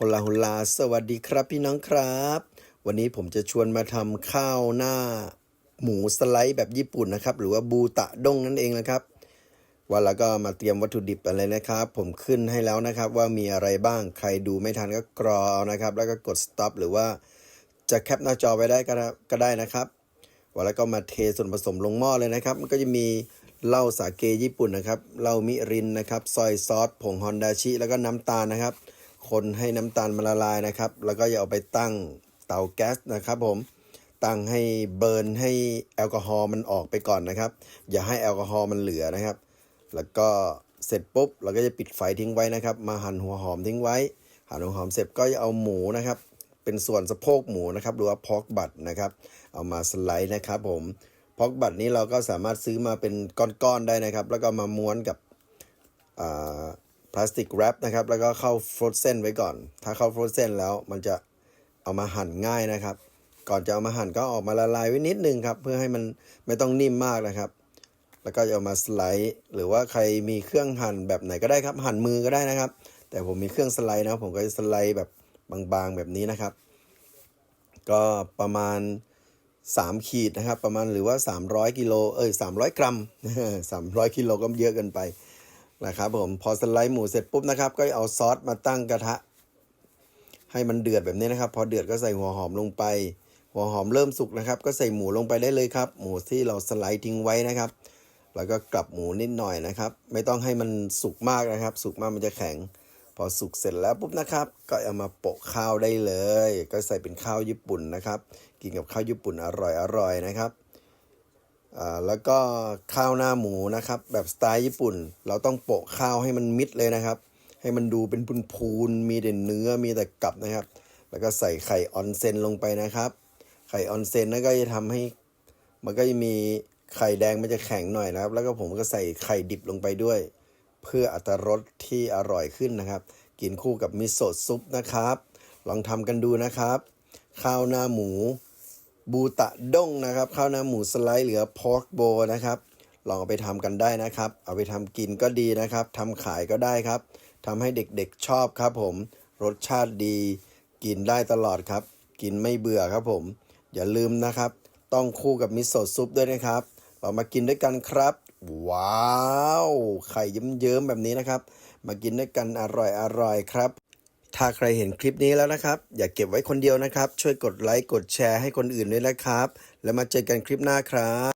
ฮลาฮลาสวัสดีครับพี่น้องครับ วันนี้ผมจะชวนมาทำข้าวหน้า หมูสไลด์แบบญี่ปุ่นนะครับ หรือว่าบูตะด้งนั่นเองนะครับวันแล้วก็มาเตรียมวัตถุดิบอะไรนะครับ ผมขึ้นให้แล้วนะครับ ว่ามีอะไรบ้างใครดูไม่ทันก็กรอเอานะครับ แล้วก็กด stop หรือว่าจะแคปหน้าจอไว้ได้ก็ได้นะครับวันแล้วก็มาเทส่วนผสมลงหม้อเลยนะครับ มันก็จะมีเหล้าสาเกญี่ปุ่นนะครับเหล้ามิรินนะครับซอยซอสผงฮอนดาชิแล้วก็น้ำตาลนะครับ คนให้น้ำตาลมันละลายนะครับ แล้วก็อย่าเอาไปตั้งเตาแก๊สนะครับผมตั้งให้เบิร์นให้แอลกอฮอล์มันออกไปก่อนนะครับ อย่าให้แอลกอฮอล์มันเหลือนะครับ แล้วก็เสร็จปุ๊บเราก็จะปิดไฟทิ้งไว้นะครับ มาหั่นหัวหอมทิ้งไว้หั่นหัวหอมเสร็จก็จะเอาหมูนะครับ เป็นส่วนสะโพกหมูนะครับหรือว่าพอกบัตนะครับ เอามาสไลด์นะครับ ผมพอกบัตนี้เราก็สามารถซื้อมาเป็นก้อนๆได้นะครับ แล้วก็มาม้วนกับอ่า พลาสติกแรปนะครับ แล้วก็เข้าฟรอสเซนไว้ก่อน ถ้าเข้าฟรอสเซนแล้วมันจะเอามาหั่นง่ายนะครับ ก่อนจะเอามาหั่นก็ออกมาละลายไว้นิดนึงครับ เพื่อให้มันไม่ต้องนิ่มมากนะครับ แล้วก็จะเอามาสไลด์ หรือว่าใครมีเครื่องหั่นแบบไหนก็ได้ครับ หั่นมือก็ได้นะครับ แต่ผมมีเครื่องสไลด์นะผมก็จะสไลด์แบบบางๆแบบนี้นะครับ ก็ประมาณ 3 ขีดนะครับ ประมาณหรือว่า 300กิโลเอ้ย300 กรัม 300กิโลก็เยอะเกินไป นะครับผมพอสไลด์หมูเสร็จปุ๊บนะครับ ก็เอาซอสมาตั้งกระทะ ให้มันเดือดแบบนี้นะครับ พอเดือดก็ใส่หัวหอมลงไป หัวหอมเริ่มสุกนะครับ ก็ใส่หมูลงไปได้เลยครับ หมูที่เราสไลด์ทิ้งไว้นะครับ แล้วก็กลับหมูนิดหน่อยนะครับ ไม่ต้องให้มันสุกมากนะครับ สุกมากมันจะแข็ง พอสุกเสร็จแล้วปุ๊บนะครับ ก็เอามาโปะข้าวได้เลย ก็ใส่เป็นข้าวญี่ปุ่นนะครับ กินกับข้าวญี่ปุ่นอร่อยอร่อยนะครับ แล้วก็ข้าวหน้าหมูนะครับ แบบสไตล์ญี่ปุ่น เราต้องโปะข้าวให้มันมิดเลยนะครับ ให้มันดูเป็นพูนๆมีแต่เนื้อมีแต่กลับนะครับ แล้วก็ใส่ไข่ออนเซนลงไปนะครับ ไข่ออนเซนนั่นก็จะทำให้ มันก็จะมีไข่แดงมันจะแข็งหน่อยนะครับ แล้วก็ผมก็ใส่ไข่ดิบลงไปด้วย เพื่ออัตรสที่อร่อยขึ้นนะครับ กินคู่กับมิโซะซุปนะครับ ลองทำกันดูนะครับ ข้าวหน้าหมู บูตะด้งนะครับข้าวหน้าหมูสไลด์เหลือพอร์กโบนะครับลองเอาไปทำกันได้นะครับ เอาไปทำกินก็ดีนะครับทำขายก็ได้ครับทำให้เด็กๆชอบครับผม รสชาติดี กินได้ตลอดครับ กินไม่เบื่อครับผม อย่าลืมนะครับ ต้องคู่กับมิโซะซุปด้วยนะครับ เรามากินด้วยกันครับ ว้าว ไข่เยิ้มๆแบบนี้นะครับ มากินด้วยกันอร่อยๆครับ ถ้าใครเห็นคลิปนี้แล้วนะครับ อย่าเก็บไว้คนเดียวนะครับ ช่วยกดไลค์กดแชร์ให้คนอื่นด้วยนะครับ แล้วมาเจอกันคลิปหน้าครับ